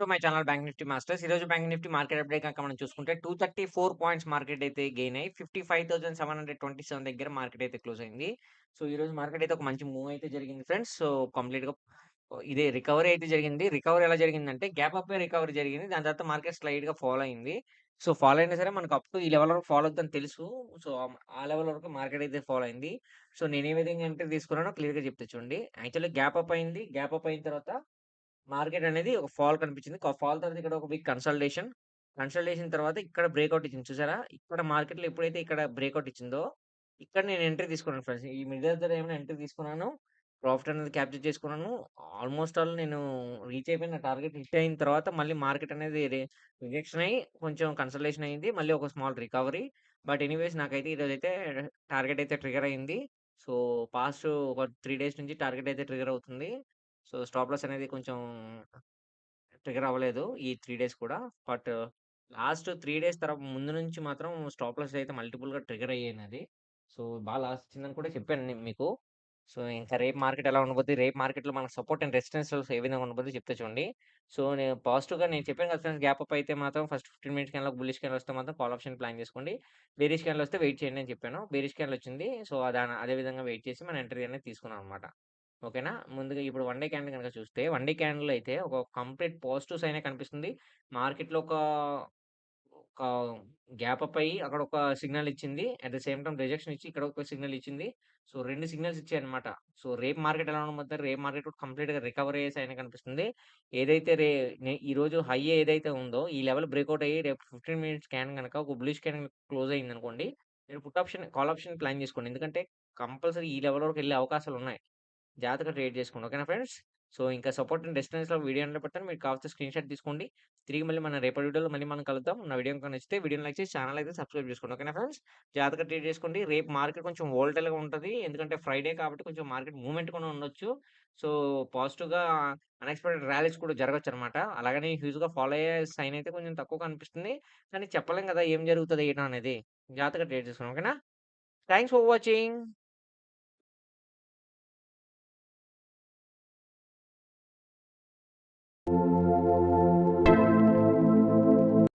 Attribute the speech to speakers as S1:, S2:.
S1: To my channel bank nifty masters. ఈరోజు bank Nifty market update కనుక మనం చూసుకుంటే 234 పాయింట్స్ మార్కెట్ అయితే గెయిన్ అయ్యి 55,727 దగ్గర మార్కెట్ అయితే క్లోజ్ అయింది. సో, ఈరోజు మార్కెట్ అయితే ఒక మంచి మూవ్ అయితే జరిగింది ఫ్రెండ్స్. సో, కంప్లీట్‌గా ఇదే రికవరీ అయితే జరిగింది. రికవరీ ఎలా జరిగిందంటే గ్యాప్ అప్ రికవరీ జరిగింది. దాని తర్వాత మార్కెట్ స్లైట్‌గా ఫాలో అయింది. సో, ఫాలో అయినా సరే మనకు అప్ టు ఈ లెవెల్ వరకు ఫాలో అవుతుందని తెలుసు. సో, ఆ లెవెల్ వరకు మార్కెట్ అయితే ఫాలో అయింది. సో, నేను ఏ విధంగా ఎంట్రీ తీసుకున్నానో క్లియర్‌గా చెప్తే చూడండి. యాక్చువల్లీ గ్యాప్ అప్ అయింది. గ్యాప్ అప్ అయిన తర్వాత మార్కెట్ అనేది ఒక ఫాల్ కనిపించింది. ఫాల్ తర్వాత ఇక్కడ ఒక బిగ్ కన్సల్టేషన్. కన్సల్టేషన్ తర్వాత ఇక్కడ బ్రేక్అవుట్ ఇచ్చింది చూసారా? ఇక్కడ మార్కెట్‌లో ఎప్పుడైతే ఇక్కడ బ్రేక్అవుట్ ఇచ్చిందో, ఇక్కడ నేను ఎంట్రీ తీసుకున్నాను ఫ్రెండ్స్. ఈ మిడిల్ దగ్గర ఏమైనా ఎంట్రీ తీసుకున్నాను. ప్రాఫిట్ అనేది క్యాప్చర్ చేసుకున్నాను. ఆల్మోస్ట్ ఆల్ నేను రీచ్ అయిపోయిన టార్గెట్ హిట్ అయిన తర్వాత మళ్ళీ మార్కెట్ అనేది రిజెక్షన్ అయ్యి కొంచెం కన్సల్టేషన్ అయింది. మళ్ళీ ఒక స్మాల్ రికవరీ. బట్ ఎనీవేస్ నాకైతే ఈరోజైతే టార్గెట్ అయితే ట్రిగర్ అయింది. సో, పాస్ట్ ఒక త్రీ డేస్ నుంచి టార్గెట్ అయితే ట్రిగర్ అవుతుంది. సో, స్టాప్ లాస్ అనేది కొంచెం ట్రిగర్ అవ్వలేదు. ఈ 3 డేస్ కూడా. బట్ లాస్ట్ 3 డేస్ తర్వాత ముందు నుంచి మాత్రం స్టాప్ లాస్ అయితే మల్టిపుల్‌గా ట్రిగర్ అయ్యాయి సో, బాగా లాస్ వచ్చిందని కూడా చెప్పాను నేను మీకు. సో, ఇంకా రేపు మార్కెట్ ఎలా ఉండబోద్ది, రేపు మార్కెట్‌లో మనకు సపోర్ట్ అండ్ రెసిస్టెన్స్ లెవెల్స్ ఏ విధంగా ఉండబోద్దో చెప్తా చూడండి. సో, నేను పాజిటివ్‌గా నేను చెప్పాను కదా ఫ్రెండ్స్ గ్యాప్ అప్ అయితే మాత్రం first 15 minutes candle bullish candle వస్తే మాత్రం కాల్ ఆప్షన్ ప్లాన్ చేసుకోండి. బేరిష్ క్యాండిల్ వస్తే వెయిట్ చేయండి అని చెప్పాను. బేరిష్ క్యాండిల్ వచ్చింది. సో, దాని అదే విధంగా వెయిట్ చేసి మనం ఎంట్రీ అనేది తీసుకున్నాం అనమాట. ఓకేనా? ముందుగా ఇప్పుడు వన్ డే క్యాండిల్ కనుక చూస్తే వన్ డే క్యాండిల్ అయితే ఒక కంప్లీట్ పాజిటివ్ అయినా కనిపిస్తుంది. మార్కెట్‌లో ఒక ఒక గ్యాప్ అప్ అయ్యి అక్కడ ఒక సిగ్నల్ ఇచ్చింది. At the same time rejection ఇచ్చి ఇక్కడ ఒక సిగ్నల్ ఇచ్చింది. సో, రెండు సిగ్నల్స్ ఇచ్చాయి అనమాట సో, రేపు మార్కెట్ ఎలా ఉండబోద్ది, రేపు మార్కెట్ కూడా కంప్లీట్‌గా రికవర్ అయ్యే సైన్ కనిపిస్తుంది. ఏదైతే రే ఈ రోజు హై ఏదైతే ఉందో ఈ లెవెల్ బ్రేక్అవుట్ అయ్యి రేపు 15 మినిట్స్ క్యాన్ కనుక ఒక బుల్లిష్ క్యాన్ క్లోజ్ అయిందనుకోండి. మీరు put option, call option plan చేసుకోండి. ఎందుకంటే కంపల్సరీ ఈ లెవెల్ వరకు వెళ్ళే అవకాశాలు ఉన్నాయి జాగ్రత్తగా ట్రేడ్ చేసుకోండి. ఓకేనా ఫ్రెండ్స్? సో, ఇంకా సపోర్ట్ అండ్ డిస్టెన్స్లో వీడియో ఎండ్‌లో పెడతాను. మీకు కావాల్సిన స్క్రీన్‌షాట్ తీసుకోండి. తిరిగి మళ్ళీ మన రేపటి వీడియోలో మళ్ళీ మనం కలుద్దాం. నా వీడియో గనుక నచ్చితే వీడియోని లైక్ చేసి ఛానల్ అయితే సబ్స్క్రైబ్ చేసుకోండి. ఓకేనా ఫ్రెండ్స్? జాగ్రత్తగా ట్రేడ్ చేసుకోండి. రేపు మార్కెట్ కొంచెం వోల్టల్గా ఉంటుంది ఎందుకంటే ఫ్రైడే కాబట్టి కొంచెం మార్కెట్ మూవ్‌మెంట్ కూడా ఉండొచ్చు. సో, పాజిటివ్‌గా అన్‌ఎక్స్‌పెక్టెడ్ ర్యాలీస్ కూడా జరగచ్చు అనమాట అలాగనే హ్యూజ్‌గా ఫాలో అయ్యే సైన్ అయితే కొంచెం తక్కువ కనిపిస్తుంది. కానీ చెప్పలేం కదా ఏం జరుగుతుంది ఏంటో అనేది. జాగ్రత్తగా ట్రేడ్ చేసుకోండి. ఓకేనా? Thanks for watching.